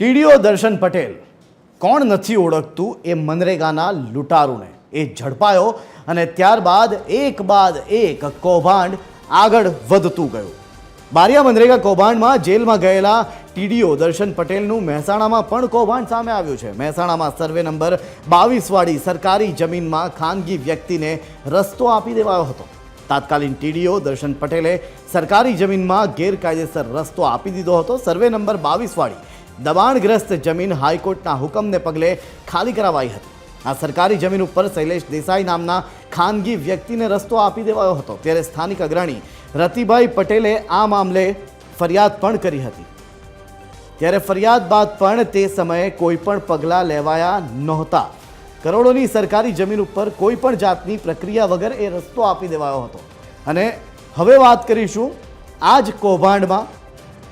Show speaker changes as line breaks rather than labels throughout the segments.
TDO દર્શન પટેલ, કોણ નથી ઓળખતું એ મનરેગાના લૂંટારૂને? એ ઝડપાયો અને ત્યારબાદ એક બાદ એક કૌભાંડ આગળ વધતું ગયું. બારિયા મનરેગા કૌભાંડમાં જેલમાં ગયેલા ટીડીઓ દર્શન પટેલનું મહેસાણામાં પણ કૌભાંડ સામે આવ્યું છે. મહેસાણામાં સર્વે નંબર બાવીસવાળી સરકારી જમીનમાં ખાનગી વ્યક્તિને રસ્તો આપી દેવાયો હતો. તાત્કાલિન ટીડીઓ દર્શન પટેલે સરકારી જમીનમાં ગેરકાયદેસર રસ્તો આપી દીધો હતો. સર્વે નંબર બાવીસવાળી દબાણગ્રસ્ત જમીન હાઈકોર્ટના હુકમને પગલે ખાલી કરાવાઈ હતી. આ સરકારી જમીન ઉપર શૈલેષ દેસાઈ નામના ખાનગી વ્યક્તિને રસ્તો આપી દેવાયો હતો, ત્યારે સ્થાનિક અગ્રણી રતિભાઈ પટેલે આ મામલે ફરિયાદ પણ કરી હતી. ત્યારે ફરિયાદ બાદ પણ તે સમયે કોઈ પણ પગલાં લેવાયા નહોતા. કરોડોની સરકારી જમીન ઉપર કોઈ પણ જાતની પ્રક્રિયા વગર એ રસ્તો આપી દેવાયો હતો. અને હવે વાત કરીશું આ જ કૌભાંડમાં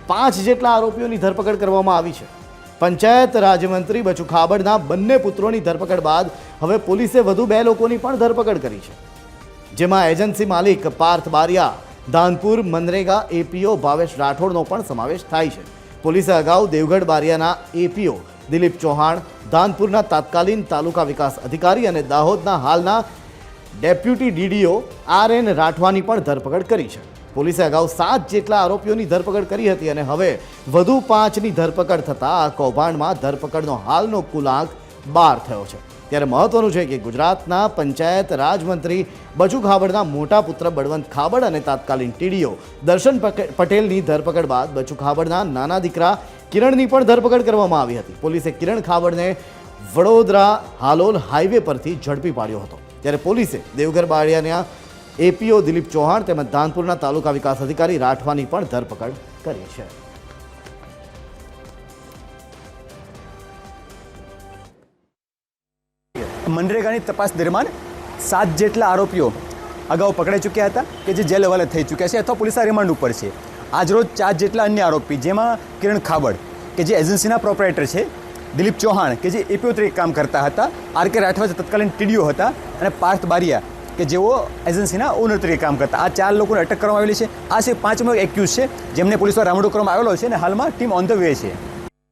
પાંચ જેટલા આરોપીઓની ધરપકડ કરવામાં આવી છે. પંચાયત, રાજ્યમંત્રી બચુ ખાબડના બંને પુત્રોની ધરપકડ બાદ હવે પોલીસે વધુ બે લોકોની પણ ધરપકડ કરી છે. જેમાં એજન્સી માલિક પાર્થ બારિયા, ધાનપુર, મનરેગા, એપીઓ, ભાવેશ રાઠોડનો પણ સમાવેશ થાય છે. પોલીસે અગાઉ દેવગઢ બારિયાના એપીઓ, દિલીપ ચૌહાણ, ધાનપુરના તાત્કાલિન તાલુકા વિકાસ અધિકારી અને દાહોદના હાલના ડેપ્યુટી ડીડીઓ આર એન રાઠવાની પણ ધરપકડ કરી છે. પોલીસે અગાઉ સાત જેટલા આરોપીઓની ધરપકડ કરી હતી અને હવે વધુ પાંચની ધરપકડ થતાં આ કૌભાંડમાં ધરપકડનો હાલનો કુલ આંક બાર થયો છે. ત્યારે મહત્વનું છે કે ગુજરાતના પંચાયત રાજમંત્રી બચુ ખાબડના મોટા પુત્ર બળવંત ખાબડ અને તાત્કાલિન ટીડીઓ દર્શન પટેલની ધરપકડ બાદ બચુ ખાબડના નાના દીકરા કિરણની પણ ધરપકડ કરવામાં આવી હતી. પોલીસે કિરણ ખાબડને વડોદરા હાલોલ હાઈવે પરથી ઝડપી પાડ્યો હતો. ત્યારે પોલીસે દેવઘર આ એપીઓ દિલીપ ચૌહાણ તેમજ ધાનપુરના તાલુકા વિકાસ અધિકારી રાઠવાની પણ ધરપકડ કરી છે.
મનરેગાની તપાસ દરમિયાન સાત જેટલા આરોપીઓ અગાઉ પકડાઈ ચૂક્યા હતા કે જે જેલ હવાલે થઈ ચૂક્યા છે અથવા પોલીસના રિમાન્ડ ઉપર છે. આજરોજ ચાર જેટલા અન્ય આરોપી, જેમાં કિરણ ખાબડ કે જે એજન્સીના પ્રોપરેટર છે દિલીપ ચૌહાણ કે જે એપીઓ તરીકે કામ કરતા હતા. આર કે રાઠવા તત્કાલીન ટીડીઓ હતા અને પાર્થ બારિયા કે જેઓ એજન્સીના ઓનર તરીકે કામ કરતા. આ ચાર લોકોને અટક કરવામાં આવેલી છે. આ છે પાંચમો એક્યુઝ છે. જેમને પોલીસ દ્વારા રામડો કરવામાં આવેલો છે અને હાલમાં ટીમ ઓન ધ વે છે.